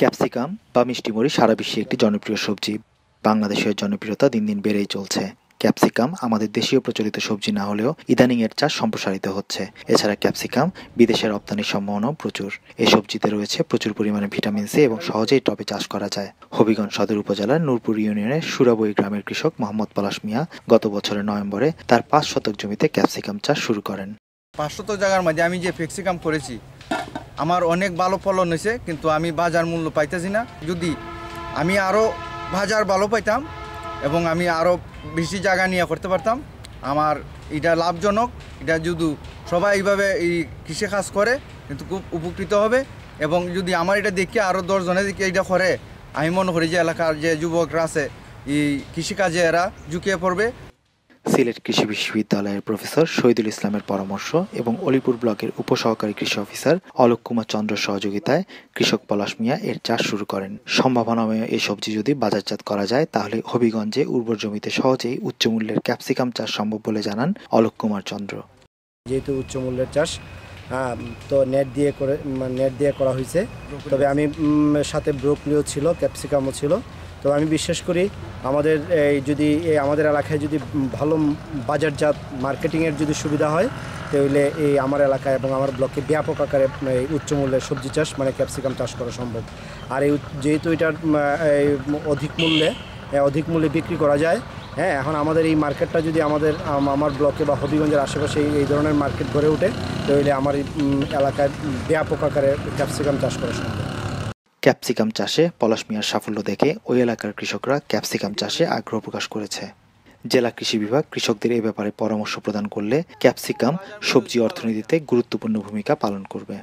Capsicum বা মিষ্টিমরিচ সারা বিশ্বে একটি জনপ্রিয় সবজি। বাংলাদেশের জনপ্রিয়তা দিন দিন বেড়েই চলছে। ক্যাপসিকাম আমাদের দেশীয় প্রচলিত সবজি না হলেও ইদানিং এর চাষ সম্প্রসারিত হচ্ছে। এছাড়া ক্যাপসিকাম বিদেশের রপ্তানির সম্ভাবনাও প্রচুর। এই সবজিতে রয়েছে প্রচুর পরিমাণে ভিটামিন সি এবং সহজেই টবে চাষ করা যায়। হবিগঞ্জ সদর উপজেলার নূরপুর ইউনিয়নের সুরাবই গ্রামের কৃষক মোহাম্মদ পলাশ মিয়া গত বছরের নভেম্বরে তার পাঁচ শতক জমিতে ক্যাপসিকাম চাষ শুরু করেন। পাঁচশত জায়গার মধ্যে আমি যে ফ্লেক্সিকাম করেছি আমার অনেক ভালো ফলন হয়েছে, কিন্তু আমি বাজার মূল্য পাইতেছি না। যদি আমি আরও বাজার ভালো পাইতাম এবং আমি আরও বেশি জায়গা নিয়ে করতে পারতাম, আমার এটা লাভজনক। এটা যদি সবাই এইভাবে এই কৃষিকাজ করে, কিন্তু খুব উপকৃত হবে। এবং যদি আমার এটা দেখে আরও দশজনে দেখে এটা করে, আমি মনে করি যে এলাকার যে যুবকরা আছে, এই কৃষিকাজে এরা ঝুঁকিয়ে পড়বে। সিলেট কৃষি বিশ্ববিদ্যালয়ের প্রফেসর শহীদুল ইসলামের পরামর্শ এবং অলিপুর ব্লকের উপসহকারী কৃষি অফিসার অলোক কুমার চন্দ্র সহযোগিতায় কৃষক পলাশ মিয়া এর চাষ শুরু করেন। সম্ভাবনাময় এই সবজি যদি বাজারজাত করা যায়, তাহলে হবিগঞ্জে উর্বর জমিতে সহজেই উচ্চমূল্যের ক্যাপসিকাম চাষ সম্ভব বলে জানান অলোক কুমার চন্দ্র। যেহেতু উচ্চ মূল্যের চাষ তো নেট দিয়ে করে নেট দিয়ে করা হয়েছে। তবে আমি সাথে ব্রোকলিও ছিল, ক্যাপসিকামও ছিল। তো আমি বিশ্বাস করি আমাদের এই যদি আমাদের এলাকায় যদি ভালো বাজারজাত মার্কেটিংয়ের যদি সুবিধা হয়, তাহলে এই আমার এলাকায় এবং আমার ব্লকে ব্যাপক আকারে এই উচ্চ মূল্যের সবজি চাষ মানে ক্যাপসিকাম চাষ করা সম্ভব। আর এই যেহেতু এটার অধিক মূল্যে অধিক মূল্যে বিক্রি করা যায় হ্যাঁ এখন আমাদের এই মার্কেটটা যদি আমাদের আমার ব্লকে বা হবিগঞ্জের আশেপাশে এই- ধরনের মার্কেট গড়ে ওঠে, তাহলে আমার এলাকায় ব্যাপক আকারে ক্যাপসিকাম চাষ করা সম্ভব। ক্যাপসিকাম চাষে পলাশ মিয়ার সাফল্য দেখে ওই এলাকার কৃষকরা ক্যাপসিকাম চাষে আগ্রহ প্রকাশ করেছে। জেলা কৃষি বিভাগ কৃষকদের এ ব্যাপারে পরামর্শ প্রদান করলে ক্যাপসিকাম সবজি অর্থনীতিতে গুরুত্বপূর্ণ ভূমিকা পালন করবে।